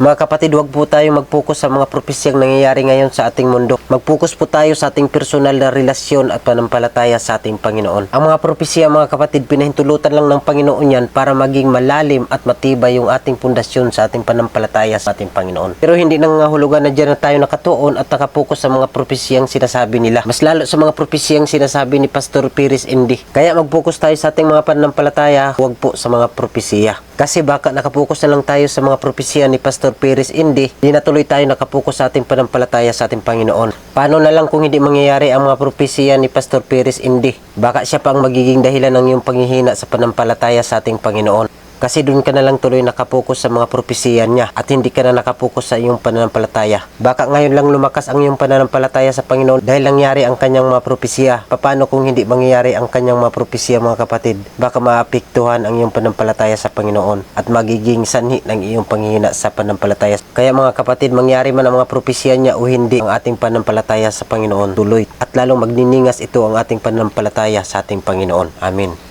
Mga kapatid, huwag po tayo mag-focus sa mga propesyang nangyayari ngayon sa ating mundo. Mag-focus po tayo sa ating personal na relasyon at panampalataya sa ating Panginoon. Ang mga propesya, mga kapatid, pinahintulutan lang ng Panginoon yan para maging malalim at matibay yung ating pundasyon sa ating panampalataya sa ating Panginoon. Pero hindi nangangahulugan na dyan na tayo nakatuon at nakapokus sa mga propesyang sinasabi nila. Mas lalo sa mga propesyang sinasabi ni Pastor Piris Indi. Kaya mag-focus tayo sa ating mga pananampalataya, huwag po sa mga propesya. Kasi baka nakapokus na lang tayo sa mga propesya ni Pastor Piris Indi, di na tayo nakapokus sa ating panampalataya sa ating Panginoon. Paano na lang kung hindi mangyayari ang mga propesya ni Pastor Piris Indi? Baka siya pa ang magiging dahilan ng iyong panghihina sa panampalataya sa ating Panginoon. Kasi doon ka na lang tuloy nakapokus sa mga propesiya niya at hindi ka na nakapokus sa iyong pananampalataya. Baka ngayon lang lumakas ang iyong pananampalataya sa Panginoon dahil nangyari ang kanyang mga propesiya. Paano kung hindi mangyayari ang kanyang mga propesiya mga kapatid? Baka maapektuhan ang iyong pananampalataya sa Panginoon at magiging sanhi ng iyong panghihina sa pananampalataya. Kaya mga kapatid, mangyari man ang mga propesiya niya o hindi ang ating pananampalataya sa Panginoon tuloy at lalong magniningas ito ang ating pananampalataya sa ating Panginoon. Amen.